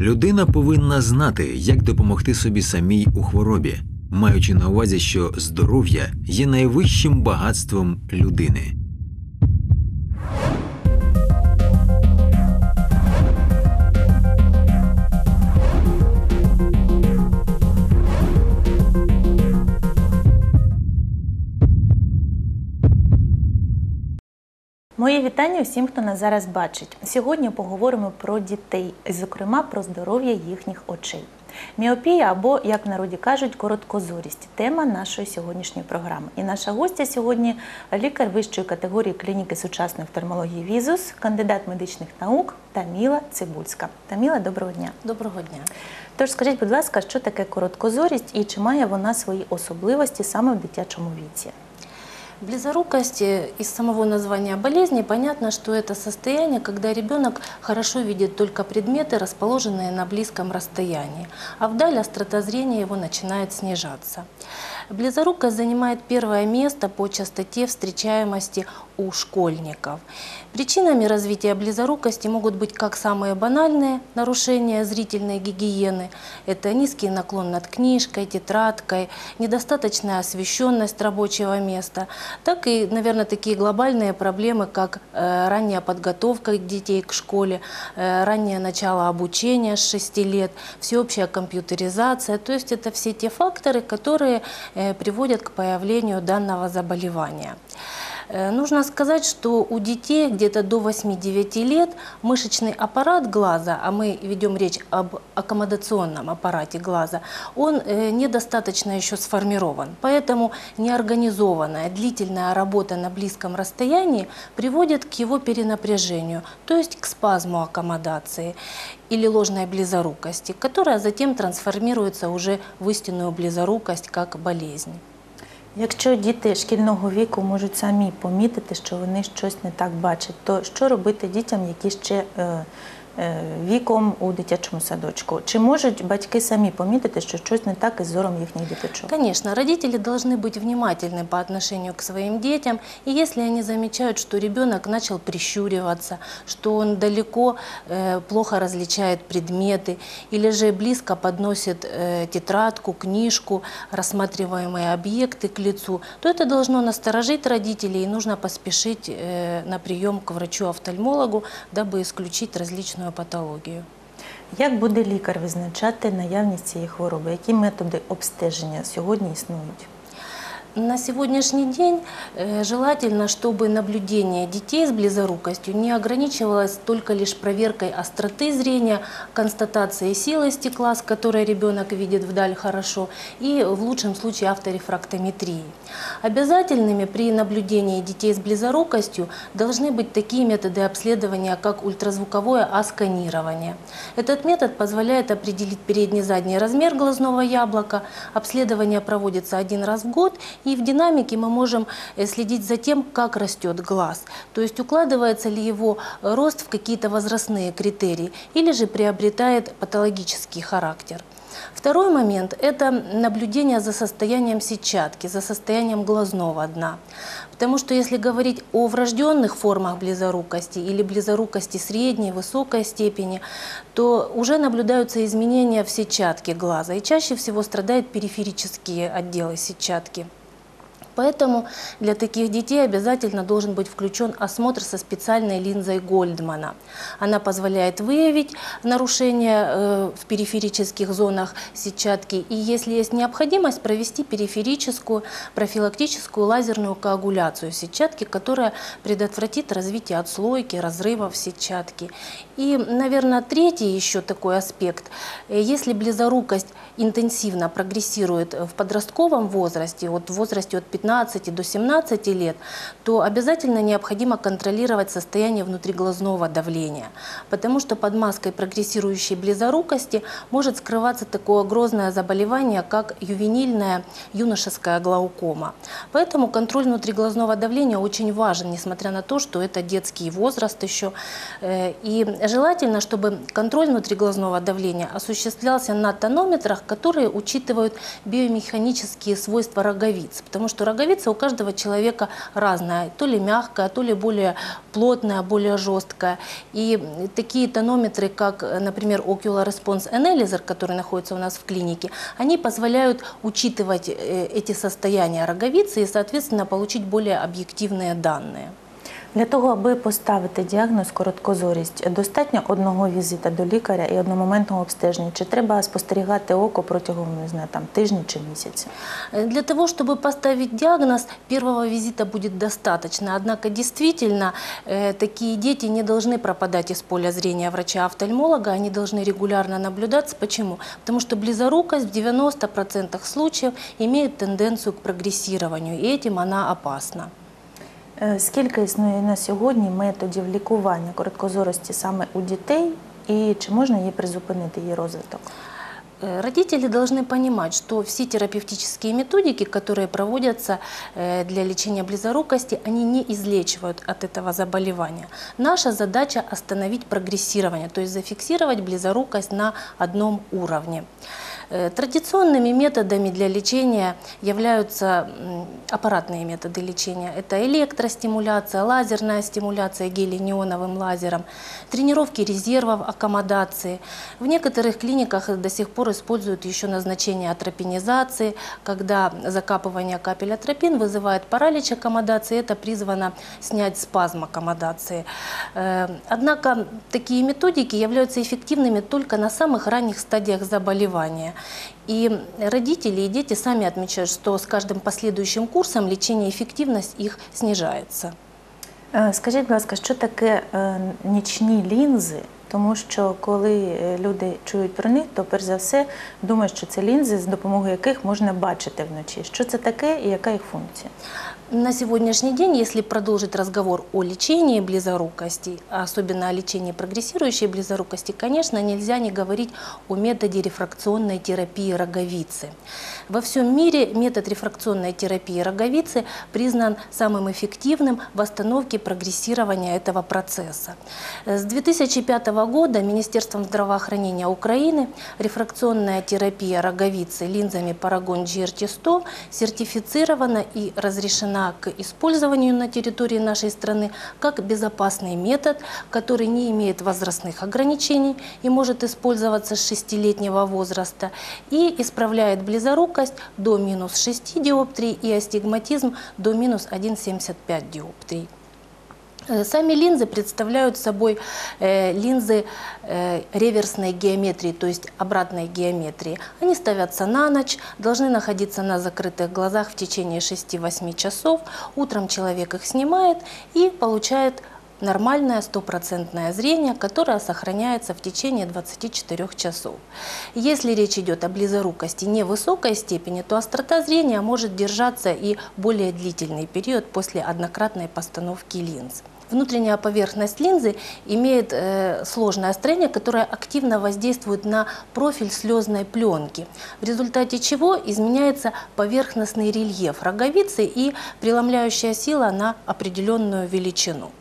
Людина повинна знати, як допомогти собі самій у хворобі, маючи на увазі, що здоров'я є найвищим багатством людини. Мої вітання всім, хто нас зараз бачить. Сьогодні поговоримо про дітей, зокрема про здоров'я їхніх очей. Міопія або, як в народі кажуть, короткозорість тема нашої сьогоднішньої програми. І наша гостя сьогодні лікар вищої категорії клініки сучасної офтальмології Візус, кандидат медичних наук Таміла Цибульська. Таміла, доброго дня. Доброго дня. Тож скажіть, будь ласка, що таке короткозорість і чи має вона свої особливості саме в дитячому віці? Близорукость, из самого названия болезни понятно, что это состояние, когда ребенок хорошо видит только предметы, расположенные на близком расстоянии, а вдаль острота зрения его начинает снижаться. Близорукость занимает первое место по частоте встречаемости у школьников. Причинами развития близорукости могут быть как самые банальные нарушения зрительной гигиены, это низкий наклон над книжкой, тетрадкой, недостаточная освещенность рабочего места, так и, наверное, такие глобальные проблемы, как э, ранняя подготовка детей к школе, э, раннее начало обучения с 6 лет, всеобщая компьютеризация. То есть это все те факторы, которые э, приводят к появлению данного заболевания. Э, Нужно сказать, что у детей где-то до 8-9 лет мышечный аппарат глаза, а мы ведем речь об аккомодационном аппарате глаза, он э, недостаточно еще сформирован. Поэтому неорганизованная длительная работа на близком расстоянии приводит к его перенапряжению, то есть к спазму аккомодации или ложной близорукости, которая затем трансформируется уже в истинную близорукость как болезнь. Якщо діти шкільного віку можуть самі помітити, що вони щось не так бачать, то що робити дітям, які ще е, е, віком у дитячому садочку? Чи можуть батьки самі помітити, що щось не так із зором їхніх діточок? Конечно, родители должны быть внимательны по отношению к своим детям. И если они замечают, что ребенок начал прищуриваться, что он далеко э, плохо различает предметы, или же близко подносит э, тетрадку, книжку, рассматриваемые объекты к лицу, то это должно насторожить родителей, и нужно поспешить э, на прием к врачу-офтальмологу, дабы исключить различную патологию. Як буде лікар визначати наявність цієї хвороби? Які методи обстеження сьогодні існують? На сегодняшний день э, желательно, чтобы наблюдение детей с близорукостью не ограничивалось только лишь проверкой остроты зрения, констатацией силы стекла, с которой ребенок видит вдаль хорошо, и в лучшем случае авторефрактометрией. Обязательными при наблюдении детей с близорукостью должны быть такие методы обследования, как ультразвуковое асканирование. Этот метод позволяет определить передний и задний размер глазного яблока. Обследование проводится один раз в год, и в динамике мы можем э, следить за тем, как растет глаз. То есть укладывается ли его рост в какие-то возрастные критерии, или же приобретает патологический характер. Второй момент – это наблюдение за состоянием сетчатки, за состоянием глазного дна. Потому что если говорить о врожденных формах близорукости или близорукости средней, высокой степени, то уже наблюдаются изменения в сетчатке глаза. И чаще всего страдают периферические отделы сетчатки. Поэтому для таких детей обязательно должен быть включен осмотр со специальной линзой Гольдмана. Она позволяет выявить нарушения э, в периферических зонах сетчатки и, если есть необходимость, провести периферическую профилактическую лазерную коагуляцию сетчатки, которая предотвратит развитие отслойки, разрывов сетчатки. И, наверное, третий еще такой аспект. Э, Если близорукость интенсивно прогрессирует в подростковом возрасте, вот в возрасте от 15 до 17 лет, то обязательно необходимо контролировать состояние внутриглазного давления, потому что под маской прогрессирующей близорукости может скрываться такое грозное заболевание, как ювенильная юношеская глаукома. Поэтому контроль внутриглазного давления очень важен, несмотря на то, что это детский возраст еще. Э, И желательно, чтобы контроль внутриглазного давления осуществлялся на тонометрах, которые учитывают биомеханические свойства роговиц. Потому что роговица у каждого человека разная, то ли мягкая, то ли более плотная, более жесткая. И такие тонометры, как, например, Ocular Response Analyzer, который находится у нас в клинике, они позволяют учитывать э, эти состояния роговицы и, соответственно, получить более объективные данные. Для того, аби поставити діагноз короткозорість, достатньо одного візита до лікаря і одномоментного обстеження. Чи треба спостерігати око протягом не знаю, там тижні чи місяці? Э, Для того, чтобы поставить диагноз, первого визита будет достаточно. Однако действительно э, такие дети не должны пропадать из поля зрения врача-офтальмолога, они должны регулярно наблюдаться. Почему? Потому что близорукость в 90% случаев имеет тенденцию к прогрессированию, и этим она опасна. Е, Скільки існує на сьогодні методів лікування короткозорості саме у дітей, і чи можна її призупинити її розвиток? Э, Родители должны понимать, что все терапевтические методики, которые проводятся э, для лечения близорукости, они не излечивают от этого заболевания. Наша задача остановить прогрессирование, то есть зафиксировать близорукость на одном уровне. Э, Традиционными методами для лечения являются аппаратные методы лечения. Это электростимуляция, лазерная стимуляция гелий-неоновым лазером, тренировки резервов аккомодации. В некоторых клиниках до сих пор используют еще назначение атропинизации, когда закапывание капель атропин вызывает паралич аккомодации. Это призвано снять спазм аккомодации. Э, Однако такие методики являются эффективными только на самых ранних стадиях заболевания. И родители и дети сами отмечают, что с каждым последующим курсом лечение эффективность их снижается. Е, Скажіть, будь ласка, що таке е, нічні лінзи? Тому що коли е, люди чують про них, то перш за все думають, що це лінзи, з допомогою яких можна бачити вночі. Що це таке і яка їх функція? На сегодняшний день, если продолжить разговор о лечении близорукости, а особенно о лечении прогрессирующей близорукости, конечно, нельзя не говорить о методе рефракционной терапии роговицы. Во всем мире метод рефракционной терапии роговицы признан самым эффективным в остановке прогрессирования этого процесса. С 2005 года Министерством здравоохранения Украины рефракционная терапия роговицы линзами Paragon GRT-100 сертифицирована и разрешена к использованию на территории нашей страны как безопасный метод, который не имеет возрастных ограничений и может использоваться с 6-летнего возраста и исправляет близорукость до минус 6 диоптрий и астигматизм до минус 1,75 диоптрий. Э, Сами линзы представляют собой э, линзы э, реверсной геометрии, то есть обратной геометрии. Они ставятся на ночь, должны находиться на закрытых глазах в течение 6-8 часов. Утром человек их снимает и получает нормальное стопроцентное зрение, которое сохраняется в течение 24 часов. Если речь идет о близорукости невысокой степени, то острота зрения может держаться и более длительный период после однократной постановки линз. Внутренняя поверхность линзы имеет э, сложное строение, которое активно воздействует на профиль слезной пленки, в результате чего изменяется поверхностный рельеф роговицы и преломляющая сила на определенную величину.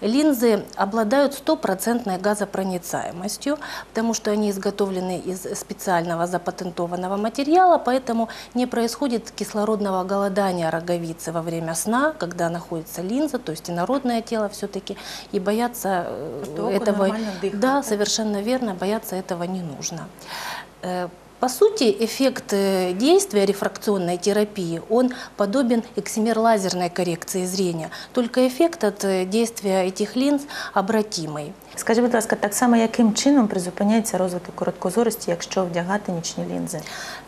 Линзы обладают стопроцентной газопроницаемостью, потому что они изготовлены из специального запатентованного материала, поэтому не происходит кислородного голодания роговицы во время сна, когда находится линза, то есть инородное тело все-таки, и бояться э, око этого... Да, да? совершенно верно, бояться этого не нужно. Э, По сути, эффект э, действия рефракционной терапии, он подобен эксимер-лазерной коррекции зрения, только эффект от э, действия этих линз обратимый. Скажіть, будь ласка, так само яким чином призупиняється розвиток короткозорості, якщо вдягати нічні лінзи?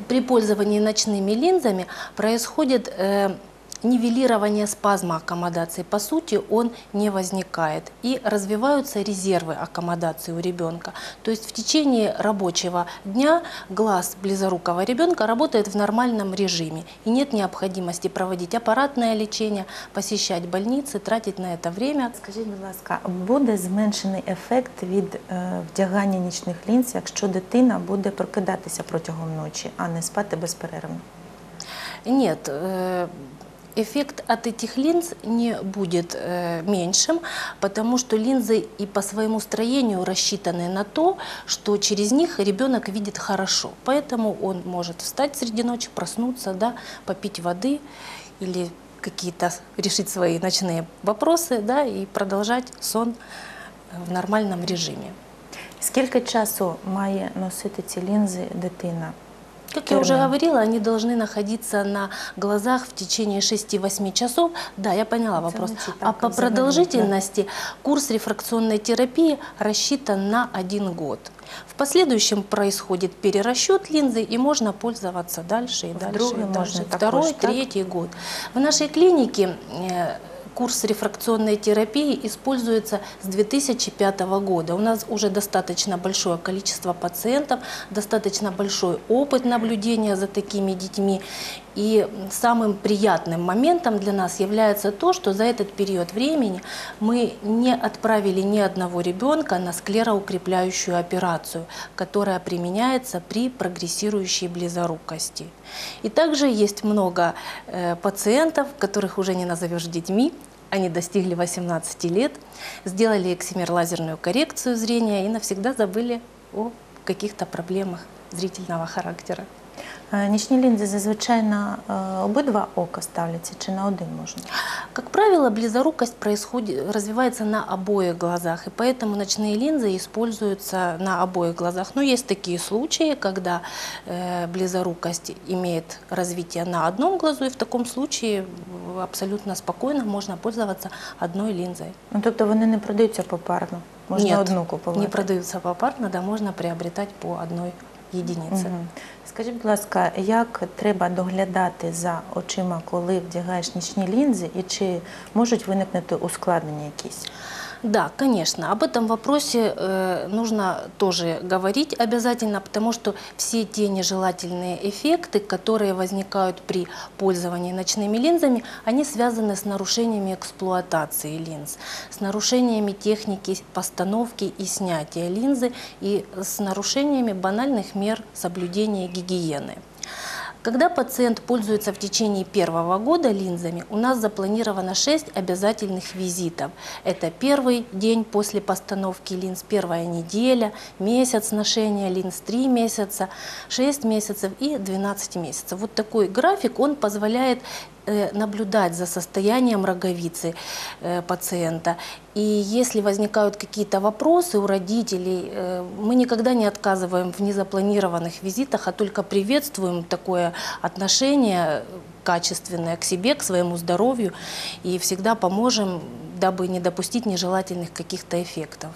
При пользовании ночными линзами происходит э, нивелирование спазма аккомодации. По сути, он не возникает. И развиваются резервы аккомодации у ребенка. То есть в течение рабочего дня глаз близорукого ребенка работает в нормальном режиме. И нет необходимости проводить аппаратное лечение, посещать больницы, тратить на это время. Скажіть, будь ласка, буде зменшений ефект від е, вдягання нічних лінз, якщо дитина буде прокидатися протягом ночі, а не спати безперервно? Нет, э, эффект от этих линз не будет э, меньшим, потому что линзы и по своему строению рассчитаны на то, что через них ребенок видит хорошо. Поэтому он может встать среди ночи, проснуться, да, попить воды или какие-то решить свои ночные вопросы, да, и продолжать сон в нормальном режиме. Скільки часу має носити ці лінзи дитина? Как я уже говорила, они должны находиться на глазах в течение 6-8 часов. Да, я поняла вопрос. А так, по продолжительности курс рефракционной терапии рассчитан на один год. В последующем происходит перерасчет линзы, и можно пользоваться дальше и дальше. И дальше. Второй, так? третий год. В нашей клинике э, курс рефракционной терапии используется с 2005 года. У нас уже достаточно большое количество пациентов, достаточно большой опыт наблюдения за такими детьми. И самым приятным моментом для нас является то, что за этот период времени мы не отправили ни одного ребенка на склероукрепляющую операцию, которая применяется при прогрессирующей близорукости. И также есть много э, пациентов, которых уже не назовешь детьми, они достигли 18 лет, сделали эксимер-лазерную коррекцию зрения и навсегда забыли о каких-то проблемах зрительного характера. Е, Нічні лінзи зазвичай на е, обидва ока ставляться чи на один можна? Как правило, близорукость происходит, развивается на обоих глазах, и поэтому ночные линзы используются на обоих глазах. Но есть такие случаи, когда э, близорукость имеет развитие на одном глазу, и в таком случае э, абсолютно спокойно можно пользоваться одной линзой. Ну тобто вони не продаються попарно. Можна Нет, одну купувати. не продаются попарно, да, можно приобретать по одной единице. Мгм. Скажіть, будь ласка, як треба доглядати за очима, коли вдягаєш нічні лінзи, і чи можуть виникнути ускладнення якісь? Да, конечно. Об этом вопросе э, нужно тоже говорить обязательно, потому что все те нежелательные эффекты, которые возникают при пользовании ночными линзами, они связаны с нарушениями эксплуатации линз, с нарушениями техники постановки и снятия линзы и с нарушениями банальных мер соблюдения гигиены. Когда пациент пользуется в течение первого года линзами, у нас запланировано 6 обязательных визитов. Это первый день после постановки линз, первая неделя, месяц ношения линз, 3 месяца, 6 месяцев и 12 месяцев. Вот такой график, он позволяет наблюдать за состоянием роговицы э, пациента. И если возникают какие-то вопросы у родителей, э, мы никогда не отказываем в незапланированных визитах, а только приветствуем такое отношение качественное к себе, к своему здоровью и всегда поможем, дабы не допустить нежелательных каких-то эффектов.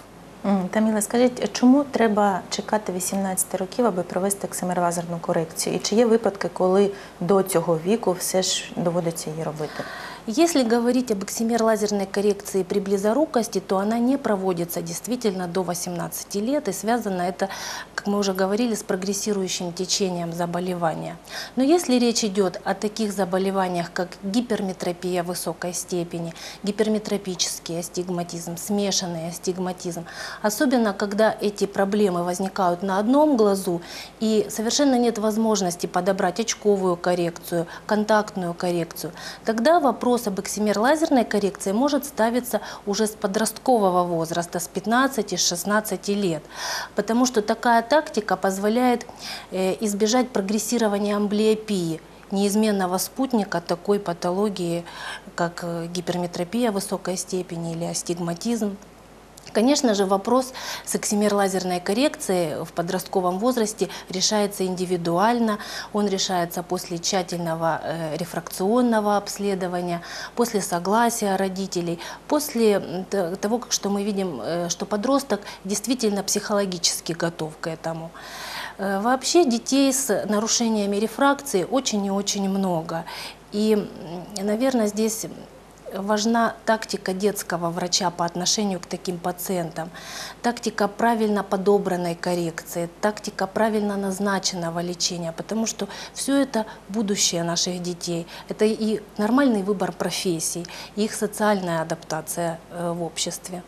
М, Таміла, скажіть, чому треба чекати 18 років, аби провести ксимерлазерну корекцію? І чи є випадки, коли до цього віку все ж доводиться її робити? Если говорить об эксимер-лазерной коррекции при близорукости, то она не проводится действительно до 18 лет, и связано это, как мы уже говорили, с прогрессирующим течением заболевания. Но если речь идет о таких заболеваниях, как гиперметропия высокой степени, гиперметропический астигматизм, смешанный астигматизм, особенно когда эти проблемы возникают на одном глазу, и совершенно нет возможности подобрать очковую коррекцию, контактную коррекцию, тогда вопрос об эксимер-лазерной коррекции может ставиться уже с подросткового возраста, с 15-16 лет, потому что такая тактика позволяет э, избежать прогрессирования амблиопии, неизменного спутника такой патологии, как э, гиперметропия высокой степени или астигматизм. Конечно же, вопрос с эксимер-лазерной коррекцией в подростковом возрасте решается индивидуально. Он решается после тщательного э, рефракционного обследования, после согласия родителей, после того, что мы видим, э, что подросток действительно психологически готов к этому. Э, Вообще детей с нарушениями рефракции очень и очень много. И, наверное, здесь важна тактика детского врача по отношению к таким пациентам, тактика правильно подобранной коррекции, тактика правильно назначенного лечения, потому что все это будущее наших детей. Это и нормальный выбор профессий, и их социальная адаптация э, в обществе.